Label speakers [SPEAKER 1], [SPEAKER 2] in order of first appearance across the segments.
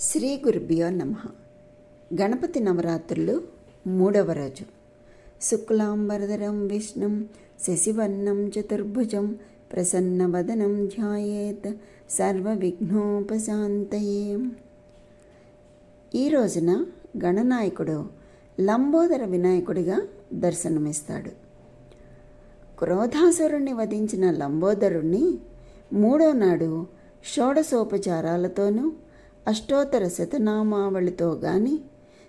[SPEAKER 1] శ్రీ గురుభ్యో నమ. గణపతి నవరాత్రులు మూడవ రోజు. శుక్లాంబరధరం విష్ణుం శశివర్ణం చతుర్భుజం ప్రసన్నవదనం ధ్యాయేత్ సర్వవిఘ్నోపశాంతయే. ఈ రోజున గణనాయకుడు లంబోదర వినాయకుడిగా దర్శనమిస్తాడు. క్రోధాసురుణ్ణి వధించిన లంబోదరుణ్ణి మూడో నాడు షోడశోపచారాలతోనూ అష్టోత్తర శతనామావళితో కానీ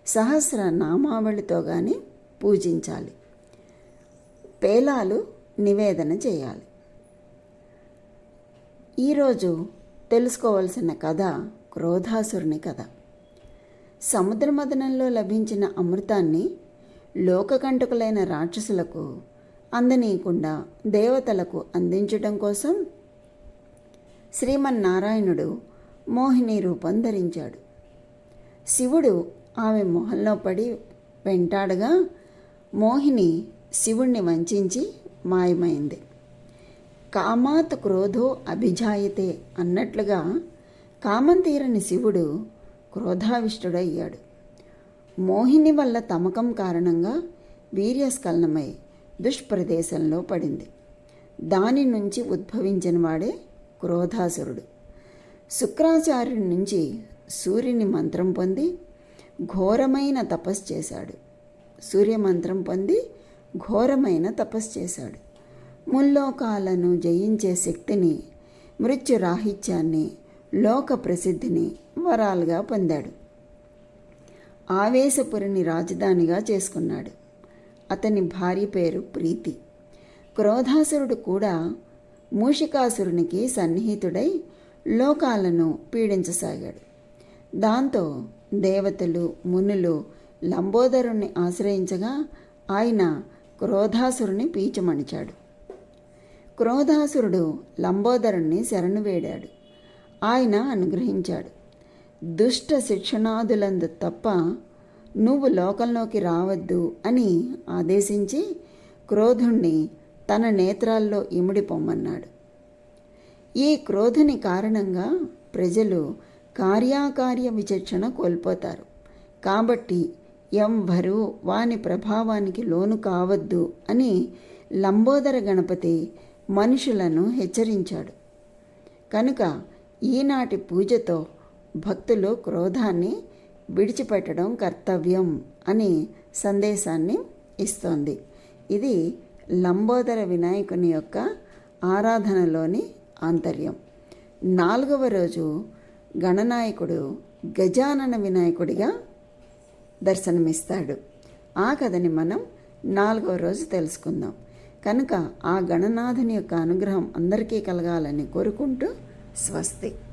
[SPEAKER 1] సహస్ర నామావళితో కానీ పూజించాలి. పేలాలు నివేదన చేయాలి. ఈరోజు తెలుసుకోవలసిన కథ క్రోధాసురుని కథ. సముద్రమదనంలో లభించిన అమృతాన్ని లోకకంటకులైన రాక్షసులకు అందనీయకుండా దేవతలకు అందించడం కోసం శ్రీమన్నారాయణుడు మోహిని రూపం ధరించాడు. శివుడు ఆమె మొహంలో పడి వెంటాడగా మోహిని శివుణ్ణి వంచించి మాయమైంది. కామాత్ క్రోధో అభిజాయితే అన్నట్లుగా కామం తీరని శివుడు క్రోధావిష్టుడయ్యాడు. మోహిని వల్ల తమకం కారణంగా వీర్యస్ఖలనమై దుష్ప్రదేశంలో పడింది. దాని నుంచి ఉద్భవించిన వాడే క్రోధాసురుడు. శుక్రాచార్యుడి నుంచి సూర్యుని మంత్రం పొంది ఘోరమైన తపస్సు చేశాడు. సూర్య మంత్రం పొంది ఘోరమైన తపస్సు చేశాడు. ముల్లోకాలను జయించే శక్తిని మృత్యురాహిత్యాన్ని లోక ప్రసిద్ధిని వరాలుగా పొందాడు. ఆవేశపురిని రాజధానిగా చేసుకున్నాడు. అతని భార్య పేరు ప్రీతి. క్రోధాసురుడు కూడా మూషికాసురునికి సన్నిహితుడై లోకాలను పీడించసాగాడు. దాంతో దేవతలు మునులు లంబోదరుణ్ణి ఆశ్రయించగా ఆయన క్రోధాసురుని పీచమణిచాడు. క్రోధాసురుడు లంబోదరుణ్ణి శరణు వేడాడు. ఆయన అనుగ్రహించాడు. దుష్ట శిక్షణాదులందు తప్ప నువ్వు లోకంలోకి రావద్దు అని ఆదేశించి క్రోధుణ్ణి తన నేత్రాల్లో ఇముడి పొమ్మన్నాడు. ఈ క్రోధని కారణంగా ప్రజలు కార్యాకార్య విచక్షణ కోల్పోతారు. కాబట్టి ఎవ్వరూ వాని ప్రభావానికి లోను కావద్దు అని లంబోదర గణపతి మనుషులను హెచ్చరించాడు. కనుక ఈనాటి పూజతో భక్తులు క్రోధాన్ని విడిచిపెట్టడం కర్తవ్యం అని సందేశాన్ని ఇస్తోంది. ఇది లంబోదర వినాయకుని యొక్క ఆరాధనలోని ఆంతర్యం. నాలుగవ రోజు గణనాయకుడు గజానన వినాయకుడిగా దర్శనమిస్తాడు. ఆ కథని మనం నాలుగవ రోజు తెలుసుకుందాం. కనుక ఆ గణనాథుని యొక్క అనుగ్రహం అందరికీ కలగాలని కోరుకుంటూ స్వస్తి.